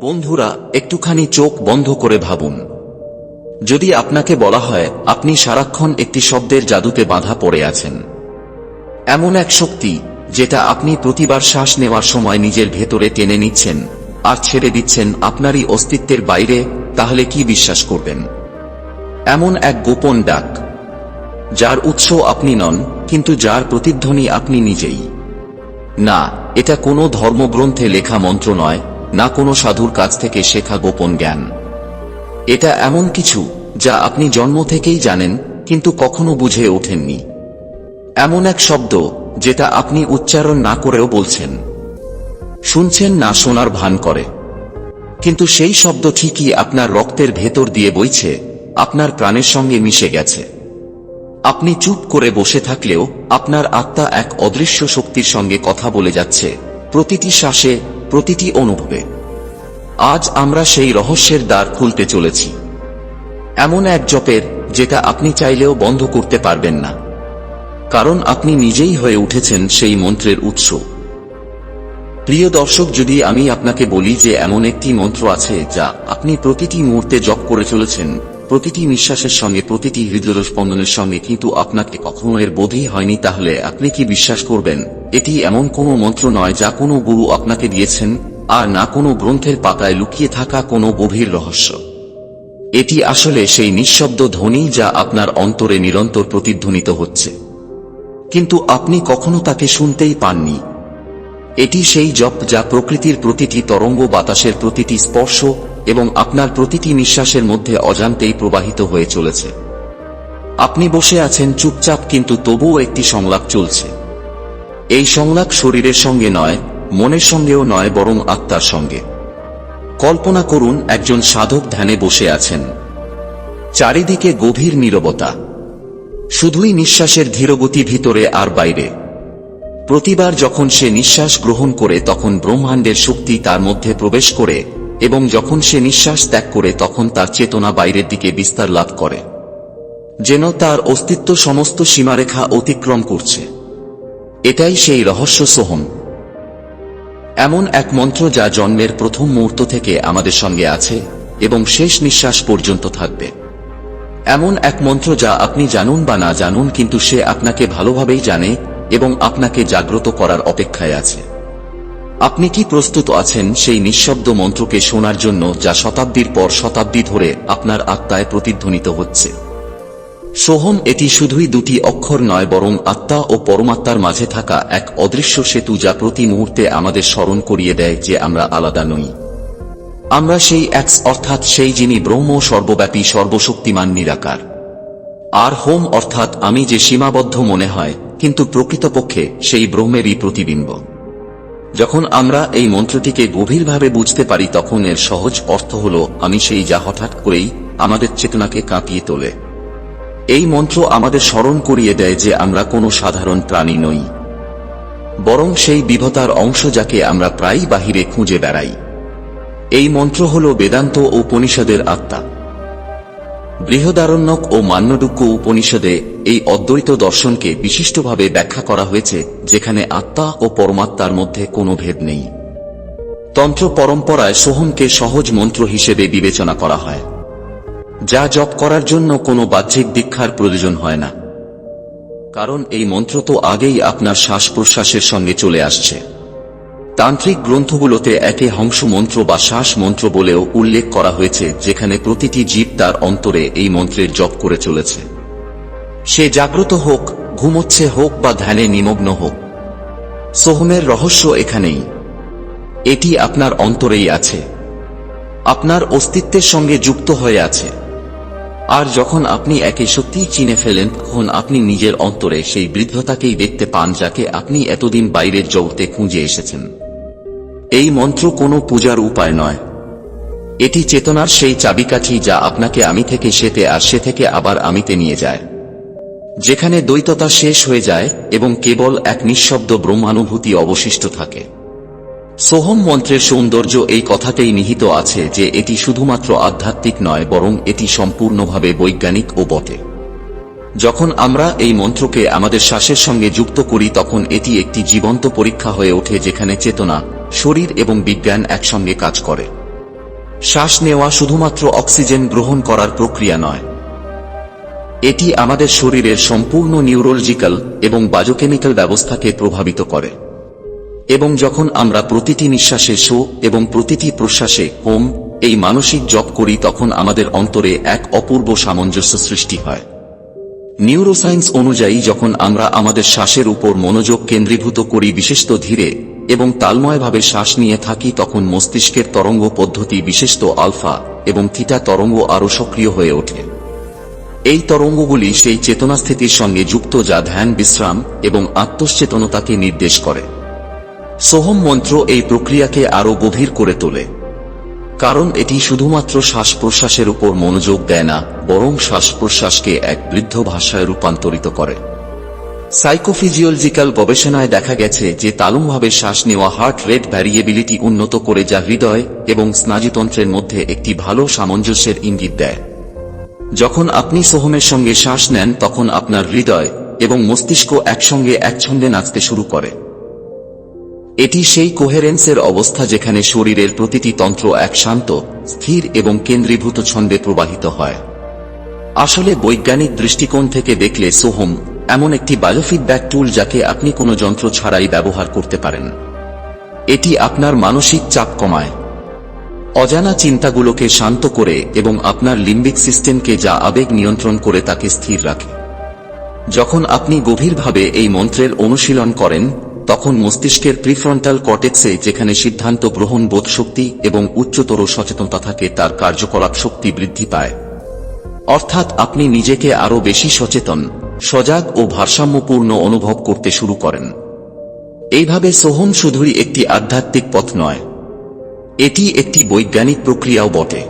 বন্ধুরা, একটুখানি চোখ বন্ধ করে ভাবুন। যদি আপনাকে বলা হয়, আপনি সারাক্ষণ একটি শব্দের জাদুতে বাঁধা পড়ে আছেন। এমন এক শক্তি, যেটা আপনি প্রতিবার শ্বাস নেওয়ার সময় নিজের ভেতরে টেনে নিচ্ছেন, আর ছেড়ে দিচ্ছেন আপনারই অস্তিত্বের বাইরে, তাহলে কি বিশ্বাস করবেন? এমন এক গোপন ডাক, যার উৎস আপনি নন, কিন্তু যার প্রতিধ্বনি আপনি নিজেই। না, এটা কোনো ধর্মগ্রন্থে লেখা মন্ত্র নয় না কোনো সাধুর কাছ থেকে শেখা গোপন জ্ঞান। এটা এমন কিছু যা আপনি জন্ম থেকেই জানেন, কিন্তু কখনো বুঝে ওঠেননি। এমন এক শব্দ যেটা আপনি উচ্চারণ না করেও বলছেন। শুনছেন না শোনার ভান করে। কিন্তু সেই শব্দ ঠিকই আপনার রক্তের ভেতর দিয়ে বইছে, আপনার প্রাণের সঙ্গে মিশে গেছে। আপনি চুপ করে বসে থাকলেও আপনার আত্মা এক অদৃশ্য শক্তির সঙ্গে কথা বলে যাচ্ছে, প্রতিটি শ্বাসে প্রতিটি অনুভবে। আজ আমরা সেই রহস্যের দ্বার খুলতে চলেছি। এমন এক জপের যেটা আপনি চাইলেও বন্ধ করতে পারবেন না। কারণ আপনি নিজেই হয়ে উঠেছেন সেই মন্ত্রের উৎস। প্রিয় দর্শক, যদি আমি আপনাকে বলি যে এমন একটি মন্ত্র আছে যা আপনি প্রতিটি মুহূর্তে জপ করে চলেছেন, প্রতিটি নিঃশ্বাসের সঙ্গে, প্রতিটি হৃদয় স্পন্দনের সঙ্গে, কিন্তু আপনাকে কখনো এর বোধই হয়নি, তাহলে আপনি কি বিশ্বাস করবেন? এটি এমন কোনো মন্ত্র নয় যা কোনো গুরু আপনাকে দিয়েছেন, আর না কোনো গ্রন্থের পাতায় লুকিয়ে থাকা কোনো গভীর রহস্য। এটি আসলে সেই নিঃশব্দ ধ্বনি যা আপনার অন্তরে নিরন্তর প্রতিধ্বনিত হচ্ছে। কিন্তু আপনি কখনো তাকে শুনতেই পাননি। এটি সেই জপ যা প্রকৃতির প্রতিটি তরঙ্গ বাতাসের প্রতিটি স্পর্শ এবং আপনার প্রতিটি নিঃশ্বাসের মধ্যে অজান্তেই প্রবাহিত হয়ে চলেছে। আপনি বসে আছেন চুপচাপ কিন্তু তবুও একটি সংলাপ চলছে। এই সংলাপ শরীরের সঙ্গে নয়, মনের সঙ্গেও নয়, বরং আত্মার সঙ্গে। কল্পনা করুন একজন সাধক ধ্যানে বসে আছেন। চারিদিকে গভীর নীরবতা। শুধুই নিঃশ্বাসের ধীরগতি ভিতরে আর বাইরে। প্রতিবার যখন সে নিঃশ্বাস গ্রহণ করে, তখন ব্রহ্মাণ্ডের শক্তি তার মধ্যে প্রবেশ করে, এবং যখন সে নিঃশ্বাস ত্যাগ করে, তখন তার চেতনা বাইরের দিকে বিস্তার লাভ করে। যেন তার অস্তিত্ব সমস্ত সীমারেখা অতিক্রম করছে। এটাই সেই রহস্য সোহম। এমন এক মন্ত্র যা জন্মের প্রথম মুহূর্ত থেকে আমাদের সঙ্গে আছে এবং শেষ নিঃশ্বাস পর্যন্ত থাকবে। এমন এক মন্ত্র যা আপনি জানুন বা না জানুন কিন্তু সে আপনাকে ভালোভাবেই জানে এবং আপনাকে জাগ্রত করার অপেক্ষায় আছে। আপনি কি প্রস্তুত আছেন সেই নিঃশব্দ মন্ত্রকে শোনার জন্য যা শতাব্দীর পর শতাব্দী ধরে আপনার আত্মায় প্রতিধ্বনিত হচ্ছে? সোহম এটি শুধুই দুটি অক্ষর নয়, বরং আত্মা ও পরমাত্মার মাঝে থাকা এক অদৃশ্য সেতু যা প্রতি মুহূর্তে আমাদের স্মরণ করিয়ে দেয় যে আমরা আলাদা নই। আমরা সেই এক্স অর্থাৎ সেই যিনি ব্রহ্ম, সর্বব্যাপী, সর্বশক্তিমান, নিরাকার। আর হোম, অর্থাৎ আমি যে সীমাবদ্ধ মনে হয়, কিন্তু প্রকৃতপক্ষে সেই ব্রহ্মেরই প্রতিবিম্ব। যখন আমরা এই মন্ত্রটিকে গভীরভাবে বুঝতে পারি, তখন এর সহজ অর্থ হল, আমি সেই যা হঠাৎ করেই আমাদের চেতনাকে কাঁপিয়ে তোলে। এই মন্ত্র আমাদের স্মরণ করিয়ে দেয় যে আমরা কোনো সাধারণ প্রাণী নই। বরং সেই বিভতার অংশ যাকে আমরা প্রায়ই বাহিরে খুঁজে বেড়াই। এই মন্ত্র হল বেদান্ত ও উপনিষদের আত্মা। বৃহদারণ্যক ও মান্যডুক্য উপনিষদে এই অদ্বৈত দর্শনকে বিশিষ্টভাবে ব্যাখ্যা করা হয়েছে, যেখানে আত্মা ও পরমাত্মার মধ্যে কোনো ভেদ নেই। তন্ত্র পরম্পরায় সোহমকে সহজ মন্ত্র হিসেবে বিবেচনা করা হয়। যা জপ করার জন্য কোনো বাহ্যিক দীক্ষার প্রয়োজন হয় না। কারণ এই মন্ত্র তো আগেই আপনার শ্বাস প্রশ্বাসের সঙ্গে চলে আসছে। তান্ত্রিক গ্রন্থগুলোতে একে হংস মন্ত্র বা শ্বাস মন্ত্র বলেও উল্লেখ করা হয়েছে, যেখানে প্রতিটি জীব তার অন্তরে এই মন্ত্রের জপ করে চলেছে। সে জাগ্রত হোক, ঘুমোচ্ছে হোক বা ধ্যানে নিমগ্ন হোক। সোহমের রহস্য এখানেই। এটি আপনার অন্তরেই আছে। আপনার অস্তিত্বের সঙ্গে যুক্ত হয়ে আছে। আর যখন আপনি একে সত্যিই চিনে ফেলেন, তখন আপনি নিজের অন্তরে সেই বৃদ্ধতাকেই দেখতে পান যাকে আপনি এতদিন বাইরের জগতে খুঁজে এসেছেন। এই মন্ত্র কোনো পূজার উপায় নয়। এটি চেতনার সেই চাবিকাঠি যা আপনাকে আমি থেকে সেতে আর সে থেকে আবার আমিতে নিয়ে যায়। যেখানে দ্বৈততা শেষ হয়ে যায় এবং কেবল এক নিঃশব্দ ব্রহ্মানুভূতি অবশিষ্ট থাকে। সোহম মন্ত্রের সৌন্দর্য এই কথাতেই নিহিত আছে যে এটি শুধুমাত্র আধ্যাত্মিক নয়, বরং এটি সম্পূর্ণভাবে বৈজ্ঞানিক ও বটে। যখন আমরা এই মন্ত্রকে আমাদের শ্বাসের সঙ্গে যুক্ত করি, তখন এটি একটি জীবন্ত পরীক্ষা হয়ে ওঠে যেখানে চেতনা, শরীর এবং বিজ্ঞান একসঙ্গে কাজ করে। শ্বাস নেওয়া শুধুমাত্র অক্সিজেন গ্রহণ করার প্রক্রিয়া নয়। এটি আমাদের শরীরের সম্পূর্ণ নিউরোলজিক্যাল এবং বায়োকেমিক্যাল ব্যবস্থাকে প্রভাবিত করে। এবং যখন আমরা প্রতিটি নিঃশ্বাসে শো এবং প্রতিটি প্রশ্বাসে হোম, এই মানসিক জপ করি, তখন আমাদের অন্তরে এক অপূর্ব সামঞ্জস্য সৃষ্টি হয়। নিউরোসায়েন্স অনুযায়ী, যখন আমরা আমাদের শ্বাসের উপর মনোযোগ কেন্দ্রীভূত করি বিশেষত ধীরে এবং তালময়ভাবে শ্বাস নিয়ে থাকি, তখন মস্তিষ্কের তরঙ্গ পদ্ধতি বিশেষত আলফা এবং থিটা তরঙ্গ আরও সক্রিয় হয়ে ওঠে। এই তরঙ্গগুলি সেই চেতনাস্থিতির সঙ্গে যুক্ত যা ধ্যান, বিশ্রাম এবং আত্মসচেতনতাকে নির্দেশ করে। সোহম মন্ত্র এই প্রক্রিয়াকে আরও গভীর করে তোলে। কারণ এটি শুধুমাত্র শ্বাস প্রশ্বাসের উপর মনোযোগ দেয় না, বরং শ্বাস প্রশ্বাসকে এক বৃদ্ধ ভাষায় রূপান্তরিত করে। সাইকোফিজিওলজিক্যাল গবেষণায় দেখা গেছে যে তালুমভাবে শ্বাস নেওয়া হার্ট রেট ভ্যারিয়েবিলিটি উন্নত করে যা হৃদয় এবং স্নায়ুতন্ত্রের মধ্যে একটি ভালো সামঞ্জস্যের ইঙ্গিত দেয়। যখন আপনি সোহমের সঙ্গে শ্বাস নেন, তখন আপনার হৃদয় এবং মস্তিষ্ক একসঙ্গে একছন্দে নাচতে শুরু করে। এটি সেই কোহেরেন্সের অবস্থা যেখানে শরীরের প্রতিটি তন্ত্র এক শান্ত, স্থির এবং কেন্দ্রীভূত ছন্দে প্রবাহিত হয়। আসলে বৈজ্ঞানিক দৃষ্টিকোণ থেকে দেখলে সোহম এমন একটি বায়োফিডব্যাক টুল যাকে আপনি কোনো যন্ত্র ছাড়াই ব্যবহার করতে পারেন। এটি আপনার মানসিক চাপ কমায়। অজানা চিন্তাগুলোকে শান্ত করে এবং আপনার লিম্বিক সিস্টেমকে যা আবেগ নিয়ন্ত্রণ করে তাকে স্থির রাখে। যখন আপনি গভীরভাবে এই মন্ত্রের অনুশীলন করেন তখন মস্তিষ্কের প্রিফ্রন্টাল কটেক্সে যেখানে সিদ্ধান্ত গ্রহণ বোধ শক্তি এবং উচ্চতর সচেতনতা থাকে, তার কার্যকলাপ শক্তি বৃদ্ধি পায়। অর্থাৎ আপনি নিজেকে আরও বেশি সচেতন, সজাগ ও ভারসাম্যপূর্ণ অনুভব করতে শুরু করেন। এইভাবে সোহম শুধুই একটি আধ্যাত্মিক পথ নয়। এটি একটি বৈজ্ঞানিক প্রক্রিয়াও বটে,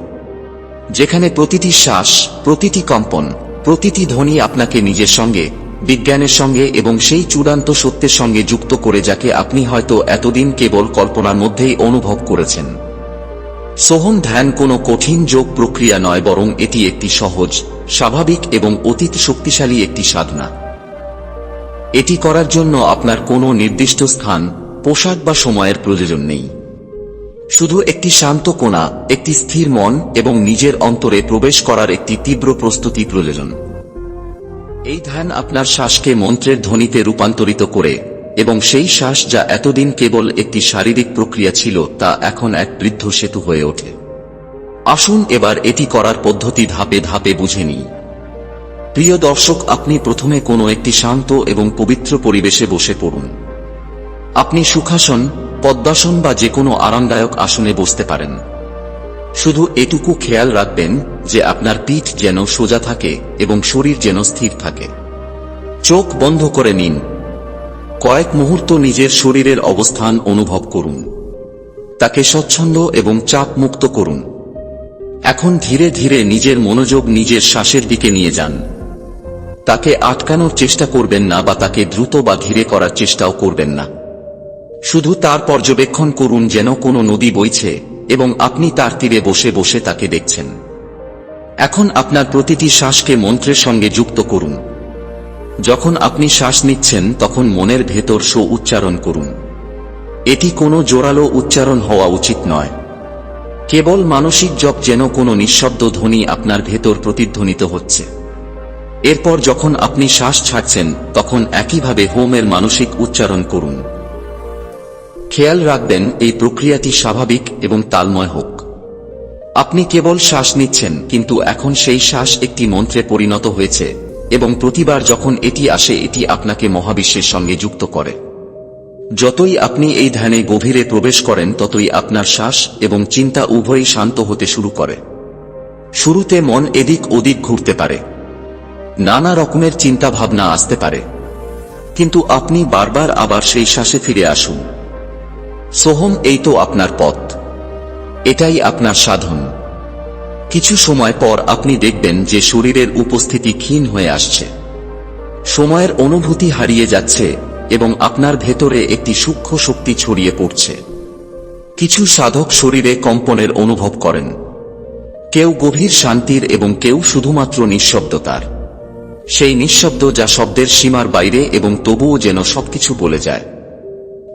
যেখানে প্রতিটি শ্বাস, প্রতিটি কম্পন, প্রতিটি ধ্বনি আপনাকে নিজের সঙ্গে বিজ্ঞানের সঙ্গে এবং সেই চূড়ান্ত সত্যের সঙ্গে যুক্ত করে যাকে আপনি হয়তো এতদিন কেবল কল্পনার মধ্যেই অনুভব করেছেন। সোহম ধ্যান কোনো কঠিন যোগ প্রক্রিয়া নয়, বরং এটি একটি সহজ, স্বাভাবিক এবং অতীত শক্তিশালী একটি সাধনা। এটি করার জন্য আপনার কোনো নির্দিষ্ট স্থান, পোশাক বা সময়ের প্রয়োজন নেই। শুধু একটি শান্ত কোণা, একটি স্থির মন এবং নিজের অন্তরে প্রবেশ করার একটি তীব্র প্রস্তুতি প্রয়োজন। এই ধ্যান আপনার শ্বাসকে মন্ত্রের ধ্বনিতে রূপান্তরিত করে, এবং সেই শ্বাস যা এতদিন কেবল একটি শারীরিক প্রক্রিয়া ছিল, তা এখন এক বৃদ্ধ সেতু হয়ে ওঠে। আসুন এবার এটি করার পদ্ধতি ধাপে ধাপে বুঝে নিই। প্রিয় দর্শক, আপনি প্রথমে কোনো একটি শান্ত এবং পবিত্র পরিবেশে বসে পড়ুন। আপনি সুখাসন, পদ্মাসন বা যে কোনো আরামদায়ক আসনে বসতে পারেন। শুধু এটুকু খেয়াল রাখবেন যে আপনার পিঠ যেন সোজা থাকে এবং শরীর যেন স্থির থাকে। চোখ বন্ধ করে নিন। কয়েক মুহূর্ত নিজের শরীরের অবস্থান অনুভব করুন। তাকে স্বচ্ছন্দ এবং চাপ মুক্ত করুন। এখন ধীরে ধীরে নিজের মনোযোগ নিজের শ্বাসের দিকে নিয়ে যান। তাকে আটকানোর চেষ্টা করবেন না বা তাকে দ্রুত বা ধীরে করার চেষ্টাও করবেন না। শুধু তার পর্যবেক্ষণ করুন যেন কোনো নদী বইছে। এবং আপনি তার তীরে বসে বসে তাকে দেখছেন। এখন আপনার প্রতিটি শ্বাসকে মন্ত্রের সঙ্গে যুক্ত করুন। যখন আপনি শ্বাস নিচ্ছেন, তখন মনের ভেতর সো উচ্চারণ করুন। এটি কোনো জোরালো উচ্চারণ হওয়া উচিত নয়। কেবল মানসিক জপ যেন কোনো নিঃশব্দ ধ্বনি আপনার ভেতর প্রতিধ্বনিত হচ্ছে। এরপর যখন আপনি শ্বাস ছাড়ছেন, তখন একইভাবে হোমের মানসিক উচ্চারণ করুন। খেয়াল রাখবেন, এই প্রক্রিয়াটি স্বাভাবিক এবং তালময় হোক। আপনি কেবল শ্বাস নিচ্ছেন, কিন্তু এখন সেই শ্বাস একটি মন্ত্রে পরিণত হয়েছে এবং প্রতিবার যখন এটি আসে, এটি আপনাকে মহাবিশ্বের সঙ্গে যুক্ত করে। যতই আপনি এই ধ্যানে গভীরে প্রবেশ করেন, ততই আপনার শ্বাস এবং চিন্তা উভয়ই শান্ত হতে শুরু করে। শুরুতে মন এদিক ওদিক ঘুরতে পারে। নানা রকমের চিন্তা ভাবনা আসতে পারে। কিন্তু আপনি বারবার আবার সেই শ্বাসে ফিরে আসুন। সোহম এই তো আপনার পথ। এটাই আপনার সাধন। কিছু সময় পর আপনি দেখবেন যে শরীরের উপস্থিতি ক্ষীণ হয়ে আসছে। সময়ের অনুভূতি হারিয়ে যাচ্ছে এবং আপনার ভেতরে একটি সূক্ষ্ম শক্তি ছড়িয়ে পড়ছে। কিছু সাধক শরীরে কম্পনের অনুভব করেন। কেউ গভীর শান্তির এবং কেউ শুধুমাত্র নিঃশব্দতার। সেই নিঃশব্দ যা শব্দের সীমার বাইরে এবং তবুও যেন সবকিছু বলে যায়।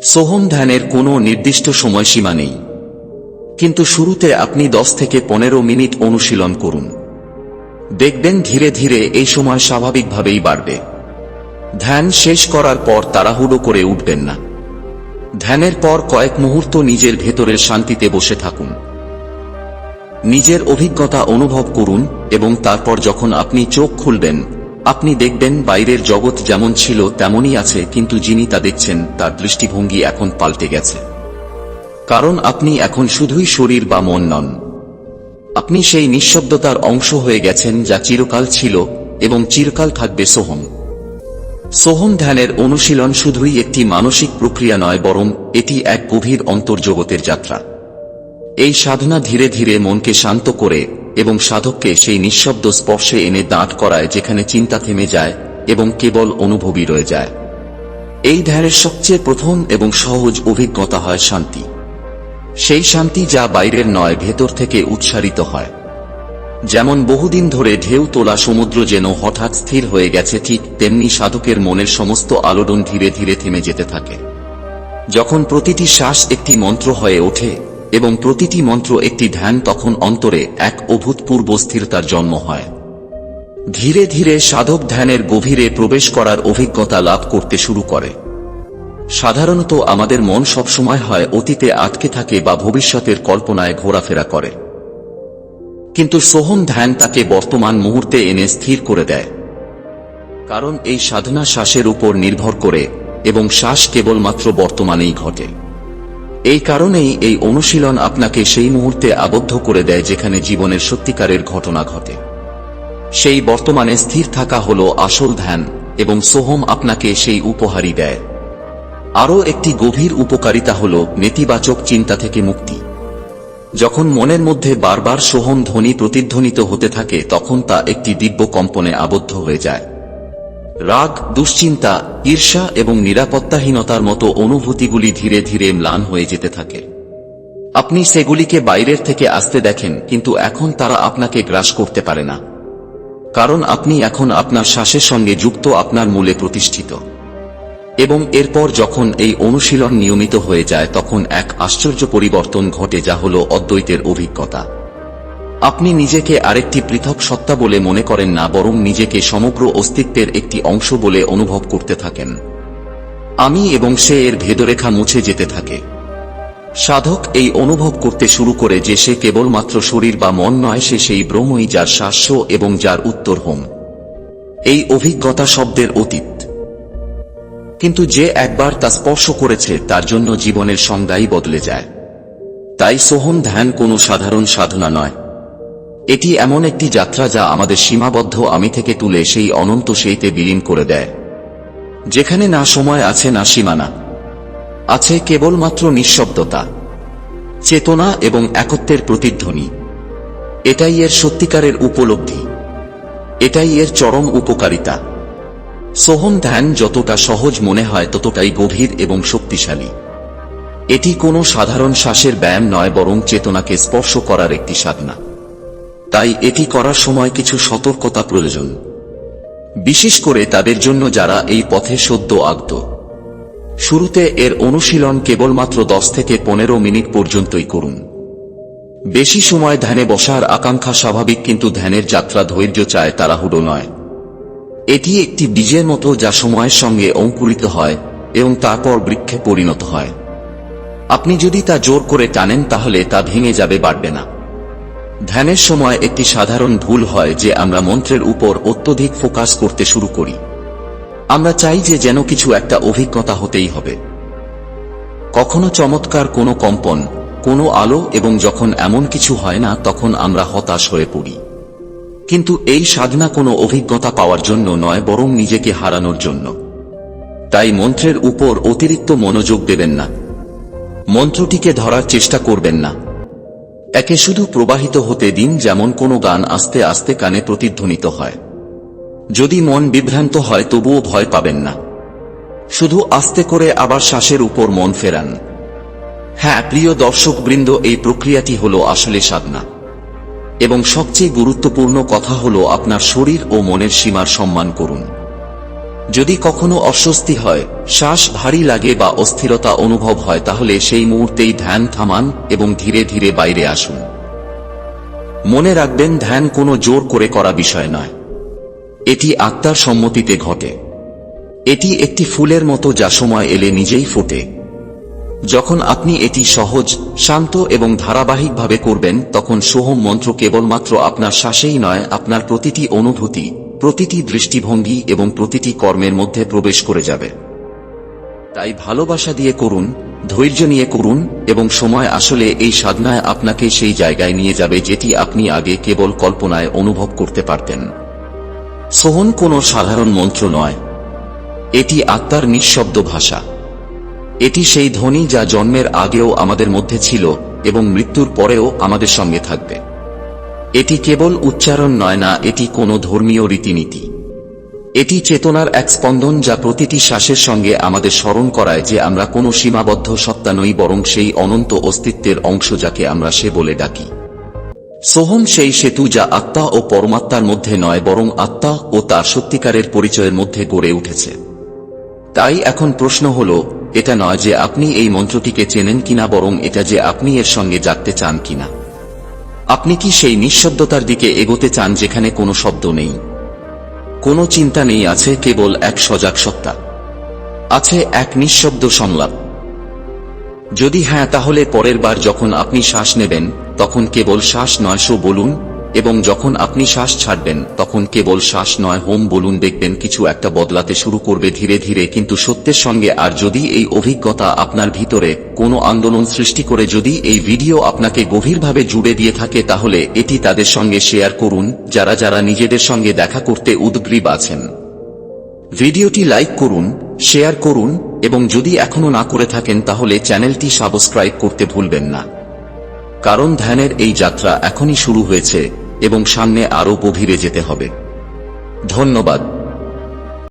সোহম ধ্যানের কোনো নির্দিষ্ট সময়সীমা নেই। কিন্তু শুরুতে আপনি দশ থেকে পনেরো মিনিট অনুশীলন করুন। দেখবেন ধীরে ধীরে এই সময় স্বাভাবিকভাবেই বাড়বে। ধ্যান শেষ করার পর তাড়াহুড়ো করে উঠবেন না। ধ্যানের পর কয়েক মুহূর্ত নিজের ভেতরের শান্তিতে বসে থাকুন। নিজের অভিজ্ঞতা অনুভব করুন এবং তারপর যখন আপনি চোখ খুলবেন আপনি দেখবেন বাইরের জগৎ যেমন ছিল তেমনই আছে, কিন্তু যিনি তা দেখছেন, তার দৃষ্টিভঙ্গি এখন পাল্টে গেছে। কারণ আপনি এখন শুধুই শরীর বা মন নন। আপনি সেই নিঃশব্দতার অংশ হয়ে গেছেন যা চিরকাল ছিল এবং চিরকাল থাকবে সোহম। সোহম ধ্যানের অনুশীলন শুধুই একটি মানসিক প্রক্রিয়া নয়, বরং এটি এক গভীর অন্তর্জগতের যাত্রা। এই সাধনা ধীরে ধীরে মনকে শান্ত করে এবং সাধককে সেই নিঃশব্দ স্পর্শে এনে দাঁড় করায় যেখানে চিন্তা থেমে যায় এবং কেবল অনুভবই রয়ে যায়। এই ধ্যানের সবচেয়ে প্রথম এবং সহজ অভিজ্ঞতা হয় শান্তি। সেই শান্তি যা বাইরের নয়, ভেতর থেকে উৎসারিত হয়। যেমন বহুদিন ধরে ঢেউ তোলা সমুদ্র যেন হঠাৎ স্থির হয়ে গেছে, ঠিক তেমনি সাধকের মনের সমস্ত আলোড়ন ধীরে ধীরে থেমে যেতে থাকে। যখন প্রতিটি শ্বাস একটি মন্ত্র হয়ে ওঠে এবং প্রতিটি মন্ত্র একটি ধ্যান তখন অন্তরে এক অভূতপূর্ব স্থিরতার জন্ম হয়। ধীরে ধীরে সাধক ধ্যানের গভীরে প্রবেশ করার অভিজ্ঞতা লাভ করতে শুরু করে। সাধারণত আমাদের মন সবসময় হয় অতীতে আটকে থাকে বা ভবিষ্যতের কল্পনায় ঘোরাফেরা করে। কিন্তু সোহম ধ্যান তাকে বর্তমান মুহূর্তে এনে স্থির করে দেয়। কারণ এই সাধনা শ্বাসের উপর নির্ভর করে এবং শ্বাস কেবলমাত্র বর্তমানেই ঘটে। এই কারণেই এই অনুশীলন আপনাকে সেই মুহূর্তে আবদ্ধ করে দেয় যেখানে জীবনের সত্যিকারের ঘটনা ঘটে। সেই বর্তমানে স্থির থাকা হল আসল ধ্যান এবং সোহম আপনাকে সেই উপহারই দেয়। আরও একটি গভীর উপকারিতা হল নেতিবাচক চিন্তা থেকে মুক্তি। যখন মনের মধ্যে বারবার সোহম ধ্বনি প্রতিধ্বনিত হতে থাকে, তখন তা একটি দিব্য কম্পনে আবদ্ধ হয়ে যায়। রাগ, দুশ্চিন্তা, ঈর্ষা এবং নিরাপত্তাহীনতার মতো অনুভূতিগুলি ধীরে ধীরে ম্লান হয়ে যেতে থাকে। আপনি সেগুলিকে বাইরের থেকে আসতে দেখেন, কিন্তু এখন তারা আপনাকে গ্রাস করতে পারে না। কারণ আপনি এখন আপনার শ্বাসের সঙ্গে যুক্ত আপনার মূলে প্রতিষ্ঠিত। এবং এরপর যখন এই অনুশীলন নিয়মিত হয়ে যায়, তখন এক আশ্চর্য পরিবর্তন ঘটে যা হল অদ্বৈতের অভিজ্ঞতা। আপনি নিজেকে আরেকটি পৃথক সত্তা বলে মনে করেন না, বরং নিজেকে সমগ্র অস্তিত্বের একটি অংশ বলে অনুভব করতে থাকেন। আমি এবং সে এর ভেদরেখা মুছে যেতে থাকে। সাধক এই অনুভব করতে শুরু করে যে সে কেবলমাত্র শরীর বা মন নয়, সে সেই ব্রহ্মই যার শাস্য এবং যার উত্তর হোম। এই অভিজ্ঞতা শব্দের অতীত। কিন্তু যে একবার তা স্পর্শ করেছে, তার জন্য জীবনের সংজ্ঞাই বদলে যায়। তাই সোহম ধ্যান কোনো সাধারণ সাধনা নয়। এটি এমন একটি যাত্রা যা আমাদের সীমাবদ্ধ আমি থেকে তুলে সেই অনন্ত সেইতে বিলীন করে দেয়। যেখানে না সময় আছে, না সীমানা। আছে কেবলমাত্র নিঃশব্দতা, চেতনা এবং একত্বের প্রতিধ্বনি। এটাই এর সত্যিকারের উপলব্ধি। এটাই এর চরম উপকারিতা। সোহম ধ্যান যতটা সহজ মনে হয়, ততটাই গভীর এবং শক্তিশালী। এটি কোনো সাধারণ শ্বাসের ব্যায়াম নয়, বরং চেতনাকে স্পর্শ করার একটি সাধনা। তাই এটি করার সময় কিছু সতর্কতা প্রয়োজন। বিশেষ করে তাদের জন্য যারা এই পথে সদ্য আগত। শুরুতে এর অনুশীলন কেবলমাত্র দশ থেকে পনেরো মিনিট পর্যন্তই করুন। বেশি সময় ধ্যানে বসার আকাঙ্ক্ষা স্বাভাবিক, কিন্তু ধ্যানের যাত্রা ধৈর্য চায় তাড়াহুড়ো নয়। এটি একটি বীজের মতো যা সময়ের সঙ্গে অঙ্কুরিত হয় এবং তারপর বৃক্ষে পরিণত হয়। আপনি যদি তা জোর করে টানেন, তাহলে তা ভেঙে যাবে, বাড়বে না। ধ্যানের সময় একটি সাধারণ ভুল হয় যে আমরা মন্ত্রের উপর অত্যধিক ফোকাস করতে শুরু করি। আমরা চাই যে যেন কিছু একটা অভিজ্ঞতা হতেই হবে। কখনো চমৎকার কোনো কম্পন, কোনো আলো এবং যখন এমন কিছু হয় না তখন আমরা হতাশ হয়ে পড়ি। কিন্তু এই সাধনা কোনো অভিজ্ঞতা পাওয়ার জন্য নয়, বরং নিজেকে হারানোর জন্য। তাই মন্ত্রের উপর অতিরিক্ত মনোযোগ দেবেন না। মন্ত্রটিকে ধরার চেষ্টা করবেন না। একে শুধু প্রবাহিত হতে দিন যেমন কোনো গান আস্তে আস্তে কানে প্রতিধ্বনিত হয়। যদি মন বিভ্রান্ত হয় তবুও ভয় পাবেন না। শুধু আস্তে করে আবার শ্বাসের উপর মন ফেরান। হ্যাঁ প্রিয় দর্শকবৃন্দ, এই প্রক্রিয়াটি হল আসলে সাধনা। এবং সবচেয়ে গুরুত্বপূর্ণ কথা হল আপনার শরীর ও মনের সীমার সম্মান করুন। যদি কখনো অস্বস্তি হয়, শ্বাস ভারী লাগে বা অস্থিরতা অনুভব হয়, তাহলে সেই মুহূর্তেই ধ্যান থামান এবং ধীরে ধীরে বাইরে আসুন। মনে রাখবেন, ধ্যান কোনো জোর করে করা বিষয় নয়। এটি আত্মার সম্মতিতে ঘটে। এটি একটি ফুলের মতো যা সময় এলে নিজেই ফোটে। যখন আপনি এটি সহজ, শান্ত এবং ধারাবাহিকভাবে করবেন, তখন সোহম মন্ত্র কেবলমাত্র আপনার শ্বাসেই নয়, আপনার প্রতিটি অনুভূতি প্রতিটি দৃষ্টিভঙ্গি এবং প্রতিটি কর্মের মধ্যে প্রবেশ করে যাবে। তাই ভালোবাসা দিয়ে করুন, ধৈর্য নিয়ে করুন এবং সময় আসলে এই সাধনায় আপনাকে সেই জায়গায় নিয়ে যাবে যেটি আপনি আগে কেবল কল্পনায় অনুভব করতে পারতেন। সোহন কোনো সাধারণ মন্ত্র নয়। এটি আত্মার নিঃশব্দ ভাষা। এটি সেই ধ্বনি যা জন্মের আগেও আমাদের মধ্যে ছিল এবং মৃত্যুর পরেও আমাদের সঙ্গে থাকবে। এটি কেবল উচ্চারণ নয় না, এটি কোনো ধর্মীয় রীতিনীতি। এটি চেতনার এক স্পন্দন যা প্রতিটি শ্বাসের সঙ্গে আমাদের স্মরণ করায় যে আমরা কোনো সীমাবদ্ধ সত্তা নই, বরং সেই অনন্ত অস্তিত্বের অংশ যাকে আমরা সে বলে ডাকি। সোহম সেই সেতু যা আত্মা ও পরমাত্মার মধ্যে নয়, বরং আত্মা ও তার সত্যিকারের পরিচয়ের মধ্যে গড়ে উঠেছে। তাই এখন প্রশ্ন হল, এটা নয় যে আপনি এই মন্ত্রটিকে চেনেন কিনা, বরং এটা যে আপনি এর সঙ্গে জাগতে চান কিনা। আপনি কি সেই নিঃশব্দতার দিকে এগোতে চান যেখানে কোনো শব্দ নেই? কোনো চিন্তা নেই আছে কেবল এক সজাগ সত্তা। আছে এক নিঃশব্দ সংলাপ। যদি হ্যাঁ তাহলে পরের বার যখন আপনি শ্বাস নেবেন, তখন কেবল শ্বাস নয়শো বলুন এবং যখন আপনি শ্বাস ছাড়বেন, তখন কেবল শ্বাস নয়, হোম বলুন, দেখবেন কিছু একটা বদলাতে শুরু করবে ধীরে ধীরে, কিন্তু সত্যের সঙ্গে, আর যদি এই অভিজ্ঞতা আপনার ভিতরে কোনো আন্দোলন সৃষ্টি করে, যদি এই ভিডিও আপনাকে গভীরভাবে জুড়ে দিয়ে থাকে, তাহলে এটি তাদের সঙ্গে শেয়ার করুন, যারা যারা নিজেদের সঙ্গে দেখা করতে উদ্গ্রীব আছেন। ভিডিওটি লাইক করুন, শেয়ার করুন, এবং যদি এখনও না করে থাকেন, তাহলে চ্যানেলটি সাবস্ক্রাইব করতে ভুলবেন না। কারণ ধ্যানের এই যাত্রা এখনই শুরু হয়েছে। এবং সামনে আরও গভীরে যেতে হবে। ধন্যবাদ।